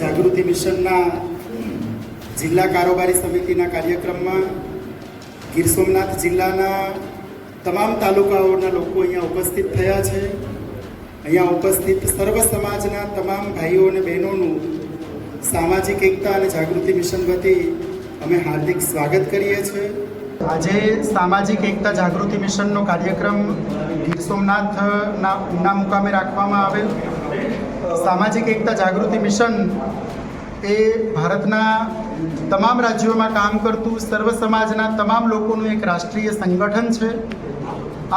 જાગૃતિ મિશનના જિલ્લા કારોબારી સમિતિના કાર્યક્રમમાં ગીર સોમનાથ જિલ્લાના તમામ તાલુકાઓના લોકો અહીંયા ઉપસ્થિત થયા છે. અહીંયા ઉપસ્થિત સર્વ સમાજના તમામ ભાઈઓ અને બહેનોનું સામાજિક એકતા અને જાગૃતિ મિશન વતી અમે હાર્દિક સ્વાગત કરીએ છીએ. આજે સામાજિક એકતા જાગૃતિ મિશનનો કાર્યક્રમ ગીર સોમનાથના ઉના મુકામે રાખવામાં આવેલ. સામાજિક એકતા જાગૃતિ મિશન એ ભારતના તમામ રાજ્યોમાં કામ કરતું સર્વ સમાજના તમામ લોકોનું એક રાષ્ટ્રીય સંગઠન છે.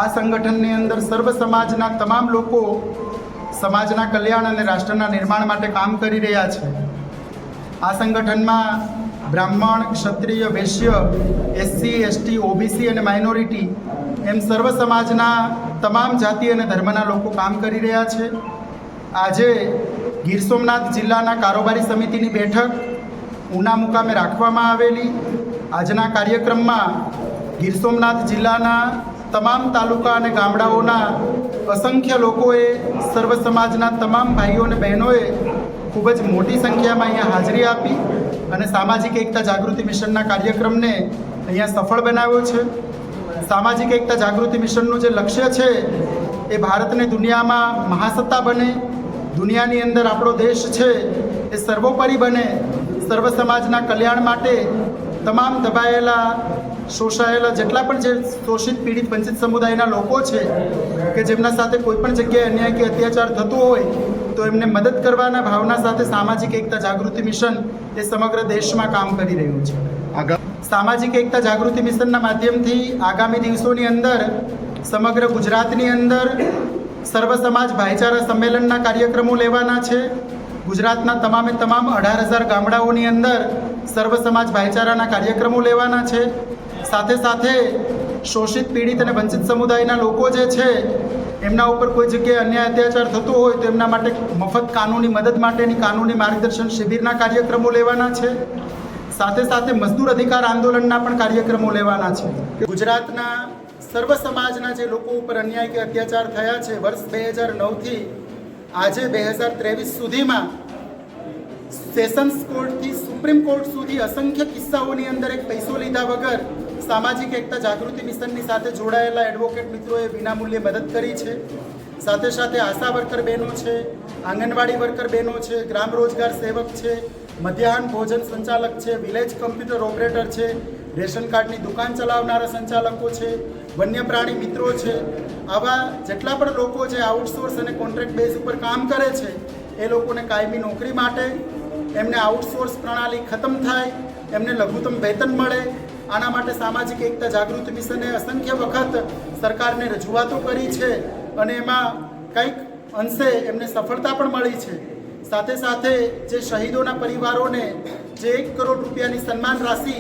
આ સંગઠનની અંદર સર્વ સમાજના તમામ લોકો સમાજના કલ્યાણ અને રાષ્ટ્રના નિર્માણ માટે કામ કરી રહ્યા છે. આ સંગઠનમાં Brahmin, Kshatriya, Vaishya, SC, ST, OBC અને માઇનોરિટી એમ સર્વ સમાજના તમામ જાતિ અને ધર્મના લોકો કામ કરી રહ્યા છે. આજે ગીર સોમનાથ જિલ્લાના કારોબારી સમિતિની બેઠક ઉના મુકામે રાખવામાં આવેલી. આજના કાર્યક્રમમાં ગીર સોમનાથ જિલ્લાના તમામ તાલુકા અને ગામડાઓના અસંખ્ય લોકોએ, સર્વ સમાજના તમામ ભાઈઓ અને બહેનોએ ખૂબ જ મોટી સંખ્યામાં અહીંયા હાજરી આપી અને સામાજિક એકતા જાગૃતિ મિશનના કાર્યક્રમને અહીંયા સફળ બનાવ્યો છે. સામાજિક એકતા જાગૃતિ મિશનનું જે લક્ષ્ય છે, એ ભારતને દુનિયામાં મહાસત્તા બને, દુનિયાની અંદર આપણો દેશ છે, એ સર્વોપરી બને, સર્વ સમાજના કલ્યાણ માટે તમામ દબાયેલા શોષાયેલા જેટલા પણ જે શોષિત પીડિત વંચિત સમુદાયના લોકો છે કે જેમના સાથે કોઈપણ જગ્યાએ અન્યાય કે અત્યાચાર થતો હોય તો એમને મદદ કરવાના ભાવના સાથે સામાજિક એકતા જાગૃતિ મિશન એ સમગ્ર દેશમાં કામ કરી રહ્યું છે. સામાજિક એકતા જાગૃતિ મિશનના માધ્યમથી આગામી દિવસોની અંદર સમગ્ર ગુજરાતની અંદર સર્વ સમાજ ભાઈચારા સંમેલનના કાર્યક્રમો લેવાના છે. ગુજરાતના તમામે તમામ અઢાર હજાર ગામડાઓની અંદર સર્વ સમાજ ભાઈચારાના કાર્યક્રમો લેવાના છે. સાથે સાથે શોષિત પીડિત અને વંચિત સમુદાયના લોકો જે છે, એમના ઉપર કોઈ જગ્યાએ અન્યાય, અત્યાચાર થતો હોય તો એમના માટે મફત કાનૂની મદદ માટેની કાનૂની માર્ગદર્શન શિબિરના કાર્યક્રમો લેવાના છે. સાથે સાથે મજદૂર અધિકાર આંદોલનના પણ કાર્યક્રમો લેવાના છે. ગુજરાતના સર્વ સમાજના જે લોકો ઉપર અન્યાય કે અત્યાચાર થયા છે, વર્ષ બે હજાર નવથી આજે બે હજાર ત્રેવીસ સુધીમાં સેશન્સ કોર્ટથી સુપ્રીમ કોર્ટ સુધી અસંખ્ય કિસ્સાઓની અંદર એક પૈસો લીધા વગર સામાજિક એકતા જાગૃતિ મિશનની સાથે જોડાયેલા એડવોકેટ મિત્રોએ વિનામૂલ્યે મદદ કરી છે. સાથે સાથે આશા વર્કર બહેનો છે, આંગણવાડી વર્કર બહેનો છે, ગ્રામ રોજગાર સેવક છે, મધ્યાહન ભોજન સંચાલક છે વિલેજ કમ્પ્યુટર ઓપરેટર છે રેશન કાર્ડની દુકાન ચલાવનારા સંચાલકો છે, વન્ય પ્રાણી મિત્રો છે. આવા જેટલા પણ લોકો જે આઉટસોર્સ અને કોન્ટ્રાક્ટ બેઝ ઉપર કામ કરે છે, એ લોકોને કાયમી નોકરી માટે એમને આઉટસોર્સ પ્રણાલી ખતમ થાય, એમને લઘુત્તમ વેતન મળે. આના માટે સામાજિક એકતા જાગૃતિ મિશને અસંખ્ય વખત સરકારને રજૂઆતો કરી છે અને એમાં કંઈક અંશે એમને સફળતા પણ મળી છે. સાથે સાથે જે શહીદોના પરિવારોને જે એક કરોડ રૂપિયાની સન્માન રાશિ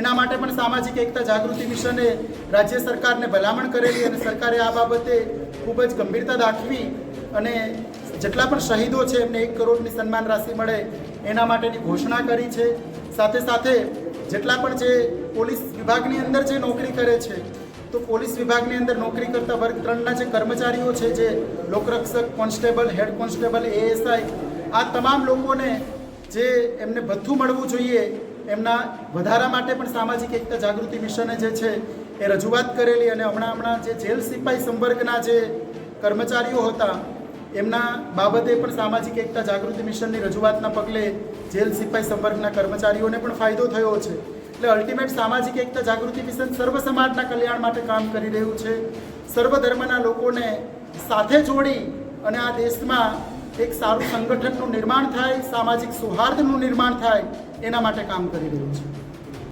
એના માટે પણ સામાજિક એકતા જાગૃતિ મિશને રાજ્ય સરકારને ભલામણ કરેલી અને સરકારે આ બાબતે ખૂબ જ ગંભીરતા દાખવી અને જેટલા પણ શહીદો છે, એમને એક કરોડની સન્માન રાશિ મળે એના માટેની ઘોષણા કરી છે. સાથે સાથે જેટલા પણ જે પોલીસ વિભાગની અંદર જે નોકરી કરે છે, તો પોલીસ વિભાગની અંદર નોકરી કરતા વર્ગ ત્રણના જે કર્મચારીઓ છે, જે લોકરક્ષક કોન્સ્ટેબલ, હેડ કોન્સ્ટેબલ, એએસઆઈ, આ તમામ લોકોને જે એમને ભથ્થું મળવું જોઈએ એમના વધારા માટે પણ સામાજિક એકતા જાગૃતિ મિશને જે છે એ રજૂઆત કરેલી અને હમણાં હમણાં જે જેલ સિપાઈ સંવર્ગના જે કર્મચારીઓ હતા, એમના બાબતે પણ સામાજિક એકતા જાગૃતિ મિશનની રજૂઆતના પગલે જેલ સિપાઈ સંવર્ગના કર્મચારીઓને પણ ફાયદો થયો છે. એટલે અલ્ટિમેટ સામાજિક એકતા જાગૃતિ મિશન સર્વ સમાજના કલ્યાણ માટે કામ કરી રહ્યું છે. સર્વ ધર્મના લોકોને સાથે જોડી અને આ દેશમાં એક સારું સંગઠનનું નિર્માણ થાય, સામાજિક સૌહાર્દનું નિર્માણ થાય, એના માટે કામ કરી રહ્યું છે.